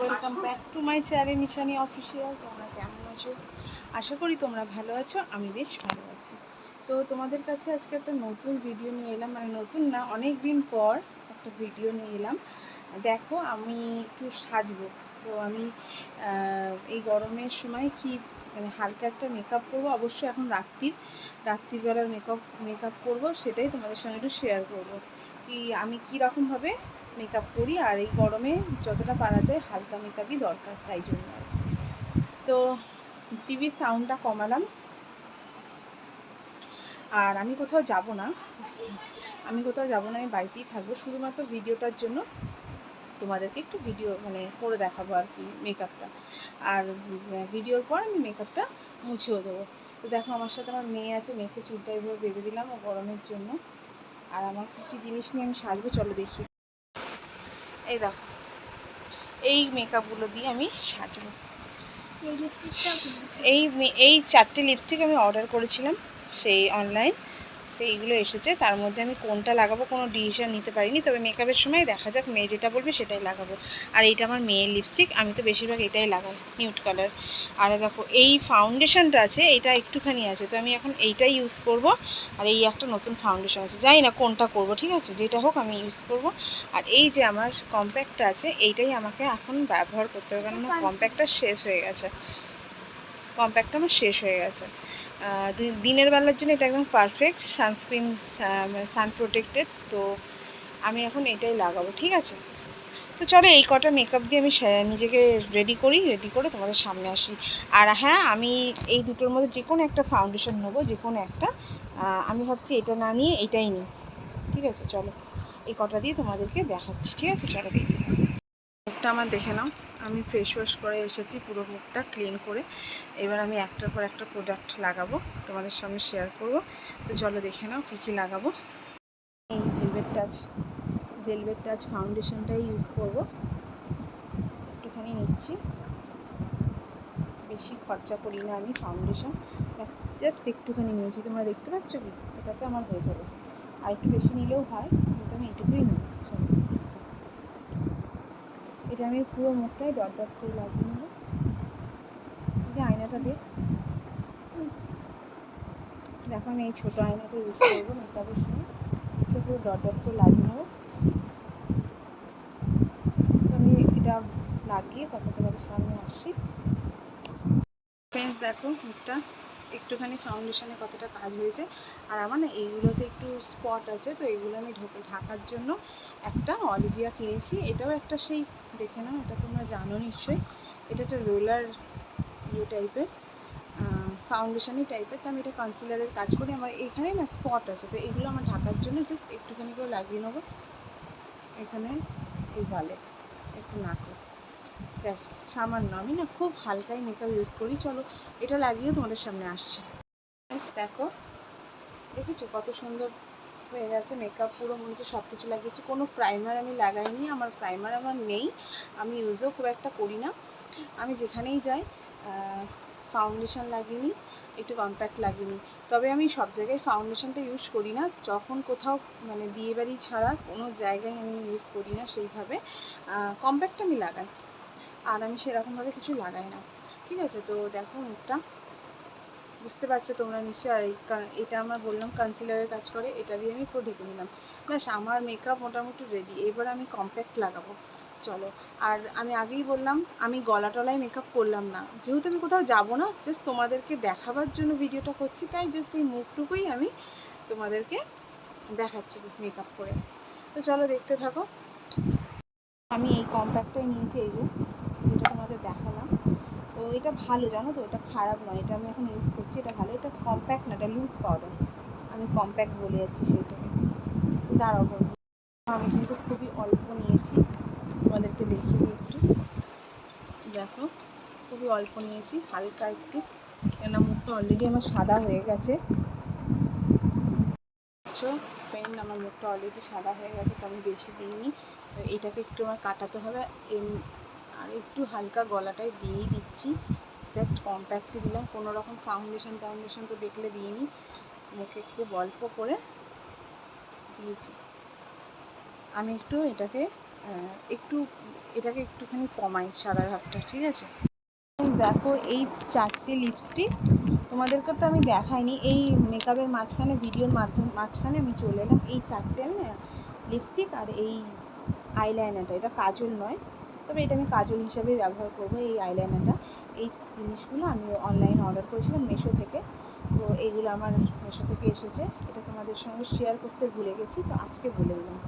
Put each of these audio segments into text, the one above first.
Welcome back to my channel Nishani official তোমরা কেমন আছো? আশা করি তোমরা ভালো আছো, আমি বেশ ভালো আছি। তো তোমাদের কাছে আজকে একটা নতুন ভিডিও নিয়ে এলাম মানে নতুন না অনেক দিন পর একটা ভিডিও নিয়ে এলাম। দেখো, আমি একটু সাজবো। তো আমি এই গরমের সময় কি মানে হালকা একটা মেকআপ করব, অবশ্যই এখন রাত্রির রাত্রিবেলার মেকআপ মেকআপ করব, সেটাই তোমাদের সঙ্গে একটু শেয়ার করব। কি, আমি কী রকমভাবে মেকআপ করি আর এই গরমে যতটা পারা যায় হালকা মেকআপই দরকার তাই জন্য আর কি। তো টিভির সাউন্ডটা কমালাম। আর আমি কোথাও যাব না। আমি কোথাও যাব না, আমি বাড়িতেই থাকব। শুধুমাত্র ভিডিওটার জন্য তোমাদেরকে একটু ভিডিও মানে করে দেখাবো আর কি মেকআপটা আর ভিডিওর পর আমি মেকআপটা মুছেও দেবো। তো দেখো আমার সাথে আমার মেয়ে আছে, মেয়েকে চুলটা এভাবে বেঁধে দিলাম গরমের জন্য। আর আমার কী কী জিনিস নিয়ে আমি সাজবো চলো দেখি। এই দেখো। এই মেকআপগুলো দিয়ে আমি সাজবো। এই লিপস্টিকটা এই এই চারটে লিপস্টিক আমি অর্ডার করেছিলাম সেই অনলাইন সেইগুলো এসেছে। তার মধ্যে আমি কোনটা লাগাবো কোনো ডিসিশন নিতে পারিনি। তবে মেকআপের সময় দেখা যাক মেয়ে যেটা বলবে সেটাই লাগাবো। আর এইটা আমার মেয়ের লিপস্টিক আমি তো বেশিরভাগ এটাই লাগাই নিউট কালার আর দেখো এই ফাউন্ডেশনটা আছে এটা একটুখানি আছে তো আমি এখন এইটাই ইউজ করব। আর এই একটা নতুন ফাউন্ডেশন আছে। জানি না কোনটা করব ঠিক আছে? যেটা হোক আমি ইউজ করব। আর এই যে আমার কম্প্যাক্টটা আছে এইটাই আমাকে এখন ব্যবহার করতে হবে। কারণ আমার কম্প্যাক্টটা শেষ হয়ে গেছে। কম্প্যাক্টটা আমার শেষ হয়ে গেছে। দিনের বেলার জন্য এটা একদম পারফেক্ট সানস্ক্রিন সান প্রোটেক্টেড তো আমি এখন এটাই লাগাবো, ঠিক আছে? তো চলো এই কটা মেকআপ দিয়ে আমি নিজেকে রেডি করি রেডি করে তোমাদের সামনে আসি। আর হ্যাঁ আমি এই দুটোর মধ্যে যে কোনো একটা ফাউন্ডেশন নেব, যে কোনো একটা। আমি ভাবছি এটা না নিয়ে এটাই নিই। ঠিক আছে, চলো। এই কটা দিয়ে তোমাদেরকে দেখাচ্ছি, ঠিক আছে? চলো দেখতে। আমার দেখে নাও। আমি ফেস ওয়াশ করে এসেছি, পুরো মুখটা ক্লিন করে। এবার আমি একটার পর একটা প্রোডাক্ট লাগাবো, তোমাদের সামনে শেয়ার করব। তো চলো দেখে নাও কী কী লাগাবো। এই ভেলভেট টাচ ভেলভেট টাচ ফাউন্ডেশনটাই ইউজ করব। একটুখানি নিচ্ছি। বেশি খরচা করি না আমি ফাউন্ডেশন জাস্ট একটুখানি নিয়েছি, তোমরা দেখতে পাচ্ছ কি? এটাতে আমার হয়ে যাবে। আর একটু বেশি নিলেও হয়, কিন্তু আমি এটুকুই নিই। এটা আমি পুরো মুখটাই ডট ডট করে লাগিয়ে নেব। যে আয়নাটা দেখ দেখো আমি এই ছোটো আয়নাটা ইউজ করব মেকআপের সময় এটা পুরো ডট ডট করে লাগিয়ে নেব। আমি এটা লাগিয়ে তারপর তোমাদের সামনে আসি ফ্রেন্ডস দেখো মুখটা একটুখানি ফাউন্ডেশনে কতটা কাজ হয়েছে। আর আমার না এইগুলোতে একটু স্পট আছে, তো এগুলো আমি ঢোকে, ঢাকার জন্য একটা অলিভিয়া কিনেছি। এটাও একটা সেই, দেখে নাও, এটা তোমরা জানো নিশ্চয়ই। এটা একটা রোলার ইয়ে টাইপের ফাউন্ডেশনই টাইপের তো আমি এটা কনসিলারের কাজ করি। আমার এখানে না স্পট আছে, তো এগুলো আমার ঢাকার জন্য জাস্ট একটুখানি করে লাগিয়ে নেব। এখানে এই গালে একটু নাকে। ব্যাস, সামান্য। আমি না খুব হালকাই মেকআপ ইউজ করি। চলো, এটা লাগিয়েও তোমাদের সামনে আসছে। ব্যাস, দেখো। দেখেছ কত সুন্দর হয়ে গেছে মেকআপ পুরো মনে সব কিছু লাগিয়েছি। কোনো প্রাইমার আমি লাগাইনি। আমার প্রাইমার আমার নেই। আমি ইউজও খুব একটা করি না। আমি যেখানেই যাই ফাউন্ডেশন লাগিয়ে নিই একটু কম্প্যাক্ট লাগিয়ে নিই তবে আমি সব জায়গায় ফাউন্ডেশনটা ইউজ করি না। যখন কোথাও মানে বিয়েবাড়ি ছাড়া কোনো জায়গায় আমি ইউজ করি না সেইভাবে। কম্প্যাক্ট আমি লাগাই। আর আমি সেরকমভাবে কিছু লাগাই না। ঠিক আছে? তো দেখো মুখটা। বুঝতে পারছ তোমরা নিশ্চয়ই? এটা আমার বললাম কনসিলারের কাজ করে, এটা দিয়ে আমি পুরো ঢেকে নিলাম। ব্যাস আমার মেকআপ মোটামুটি রেডি এবার আমি কম্প্যাক্ট লাগাবো। চলো। আর আমি আগেই বললাম, আমি গলা টলায় মেকআপ করলাম না। যেহেতু আমি কোথাও যাব না জাস্ট তোমাদেরকে দেখাবার জন্য ভিডিওটা করছি, তাই জাস্ট এই মুখটুকুই আমি তোমাদেরকে দেখাচ্ছি মেকআপ করে। তো চলো দেখতে থাকো। আমি এই কম্প্যাক্টটাই নিয়েছি, এই যে। তোমাদের দেখালাম। তো এটা ভালো, জানো তো? এটা খারাপ নয়। এটা আমি এখন ইউজ করছি। এটা ভালো। এটা কম্প্যাক্ট না, এটা লুজ পাউডার আমি কম্প্যাক্ট বলে যাচ্ছি সেইটাকে দাঁড়াও বন্ধু। আমি কিন্তু খুবই অল্প নিয়েছি। তোমাদেরকে দেখিয়ে দিই একটু। দেখো, খুবই অল্প নিয়েছি। হালকা একটু। কেন মুখটা অলরেডি আমার সাদা হয়ে গেছে। ফ্রেন্ড আমার মুখটা অলরেডি সাদা হয়ে গেছে, তো আমি বেশি দিইনি। এটাকে একটু আমার কাটাতে হবে। আর একটু হালকা গলাটায় দিয়েই দিচ্ছি। জাস্ট কম্প্যাক্টই দিলাম। কোনো রকম ফাউন্ডেশন ফাউন্ডেশন তো দেখলে দিইনি। মুখে একটু অল্প করে দিয়েছি। আমি একটু এটাকে একটু, এটাকে একটুখানি কমাই সাদা ভাবটা, ঠিক আছে? দেখো, এই চারটে লিপস্টিক তোমাদেরকে তো আমি দেখাইনি। এই মেকআপের মাঝখানে ভিডিওর মাধ্যম, মাঝখানে আমি চলে এলাম। এই চারটে আমি লিপস্টিক আর এই আইলাইনারটা এটা কাজল নয়। তবে এটা আমি কাজল হিসাবে ব্যবহার করব, এই আইলাইনারটা এই জিনিসগুলো আমি অনলাইনে অর্ডার করেছিলাম মেশো থেকে। তো এইগুলো আমার মেশো থেকে এসেছে। এটা তোমাদের সঙ্গে শেয়ার করতে ভুলে গেছি, তো আজকে বলে দিলাম।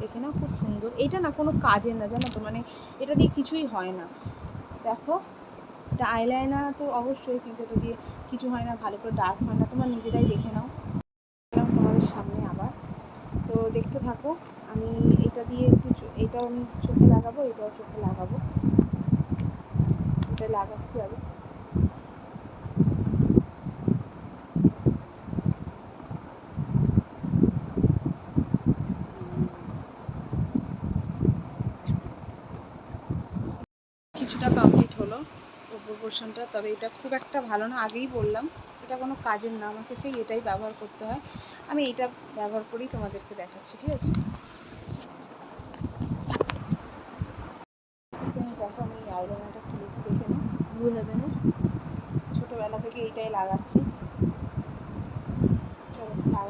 দেখে নাও খুব সুন্দর। এটা না কোনো কাজের না, জানো তো? মানে এটা দিয়ে কিছুই হয় না। দেখো, এটা আইলাইনার তো অবশ্যই, কিন্তু এটা দিয়ে কিছু হয় না, ভালো করে ডার্ক হয় না। তোমরা নিজেরাই দেখে নাও। তোমাদের সামনে আবার। তো দেখতে থাকো, আমি এটা দিয়ে এটাও আমি চোখে লাগাবো, এটাও চোখে লাগাবো। এটা লাগাচ্ছি আমি কিছুটা কমপ্লিট হলো উপর পোর্শনটা তবে এটা খুব একটা ভালো না, আগেই বললাম, এটা কোনো কাজের না, আমাকে সেই এটাই ব্যবহার করতে হয়। আমি এটা ব্যবহার করেই তোমাদেরকে দেখাচ্ছি, ঠিক আছে তুমি দেখো আমি আইলাইনারটা খুলেছি দেখে নাও ব্লু হেভেনের ছোটোবেলা লাগাচ্ছি। হ্যাঁ।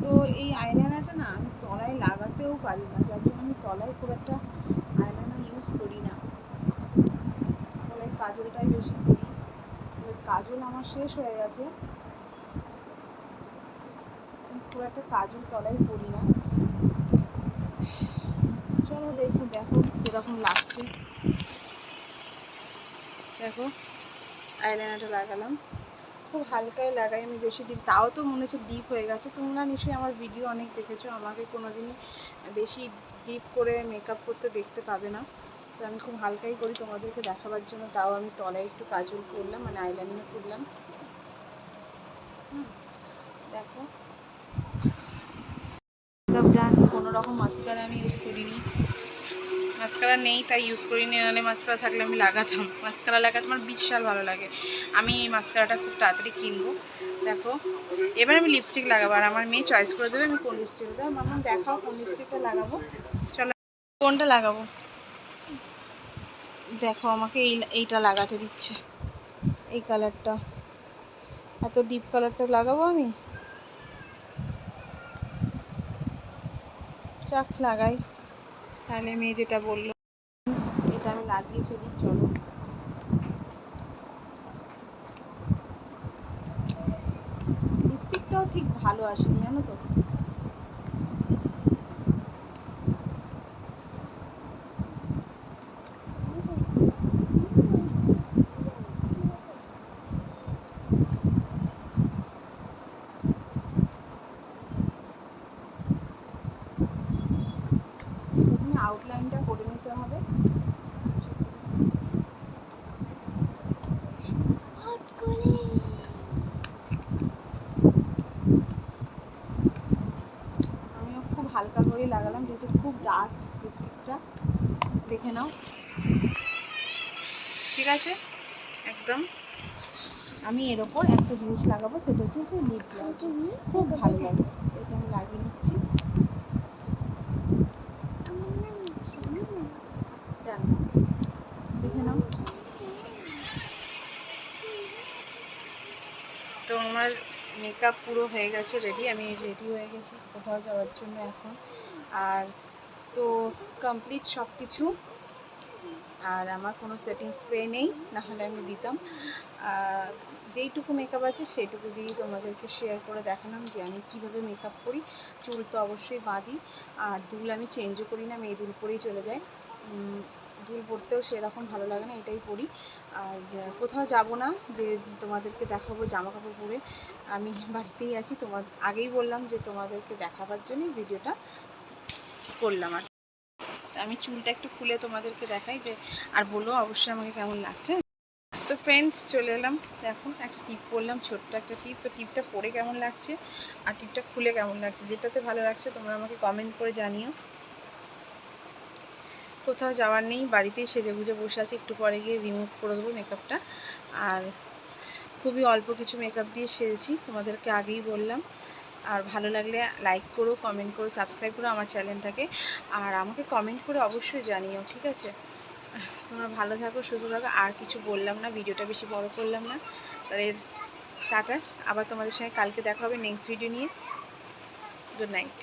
তো এই না আমি তলায় লাগাতেও যার জন্য আমি তলায় খুব একটা ইউজ করি না। কাজলটাই বেশি করি। কাজল আমার শেষ হয়ে গেছে। খুব একটা কাজল তলায় করি না। চলো দেখো দেখো কীরকম লাগছে। দেখো আইলাইনারটা লাগালাম। খুব হালকাই লাগাই আমি বেশি ডিপ তাও তো মনে হচ্ছে ডিপ হয়ে গেছে। তোমরা নিশ্চয়ই আমার ভিডিও অনেক দেখেছ, আমাকে কোনো দিনই বেশি ডিপ করে মেকআপ করতে দেখতে পাবে না। তো আমি খুব হালকাই করি তোমাদেরকে দেখাবার জন্য, তাও আমি তলায় একটু কাজল করলাম মানে আইলাইনার করলাম। দেখো মেকআপ ডান কোনো রকম মাস্কারা আমি ইউজ করিনি। মাস্কারা নেই, তাই ইউজ করিনি। নাহলে মাস্কারা থাকলে আমি লাগাতাম। মাস্কারা লাগাতে আমার বিশাল ভালো লাগে। আমি এই মাস্কারাটা খুব তাড়াতাড়ি কিনবো। দেখো, এবার আমি লিপস্টিক লাগাবো। আর আমার মেয়ে চয়েস করে দেবে আমি কোন লিপস্টিকটা দেবো। মামা, দেখাও কোন লিপস্টিকটা লাগাবো। চলো, কোনটা লাগাবো? দেখো, আমাকে এই, এইটা লাগাতে দিচ্ছে। এই কালারটা এত ডিপ কালারটা লাগাবো আমি? চাক লাগাই। তাহলে মেয়ে যেটা বলল, এটা আমি লাগিয়ে ফেলি, চলো। লিপস্টিকটাও ঠিক ভালো আসেনি, জানো তো প্রথমে আউটলাইনটা করে নিতে হবে হট করে আমিও খুব হালকা করেই লাগালাম যেহেতু খুব ডার্ক লিপস্টিকটা দেখে নাও আছে একদম। আমি এর ওপর একটা জিনিস লাগাবো, সেটা হচ্ছে যে লিপ গ্লাস খুব ভালো লাগে। এটা আমি লাগিয়ে নিচ্ছি। তো আমার মেকআপ পুরো হয়ে গেছে রেডি আমি রেডি হয়ে গেছি কোথাও যাওয়ার জন্য এখন। আর তো কমপ্লিট সব কিছু আর আমার কোনো সেটিং স্প্রে নেই না হলে আমি দিতাম। যেইটুকু মেকআপ আছে সেইটুকু দিয়েই তোমাদেরকে শেয়ার করে দেখালাম যে আমি কীভাবে মেকআপ করি। চুল তো অবশ্যই বাঁধি, আর দুল আমি চেঞ্জও করি না, মেয়ে দুল পরেই চলে যায়। দুল পরতেও সেরকম ভালো লাগে না, এটাই পরি। আর কোথাও যাব না, যে তোমাদেরকে দেখাবো জামা কাপড় পরে। আমি বাড়িতেই আছি, তোমার আগেই বললাম যে তোমাদেরকে দেখাবার জন্যই ভিডিওটা করলাম আর আমি চুলটা একটু খুলে তোমাদেরকে দেখাই যে, আর বলো অবশ্যই আমাকে কেমন লাগছে। তো ফ্রেন্ডস চলে এলাম। দেখো, একটা টিপ পরলাম, ছোট্ট একটা টিপ তো টিপটা পরে কেমন লাগছে? আর টিপটা খুলে কেমন লাগছে? যেটাতে ভালো লাগছে, তোমরা আমাকে কমেন্ট করে জানিও। কোথাও যাওয়ার নেই, বাড়িতেই সেজে গুজে বসে আছি। একটু পরে গিয়ে রিমুভ করে দেবো মেকআপটা আর খুবই অল্প কিছু মেকআপ দিয়ে সেরেছি তোমাদেরকে আগেই বললাম। আর ভালো লাগলে লাইক করো কমেন্ট করো সাবস্ক্রাইব করো আমার চ্যানেলটাকে আর আমাকে কমেন্ট করে অবশ্যই জানিও, ঠিক আছে? তোমরা ভালো থাকো, সুস্থ থাকো। আর কিছু বললাম না, ভিডিওটা বেশি বড় করলাম না। তাহলে টাটা, আবার তোমাদের সঙ্গে কালকে দেখা হবে নেক্সট ভিডিও নিয়ে। Good night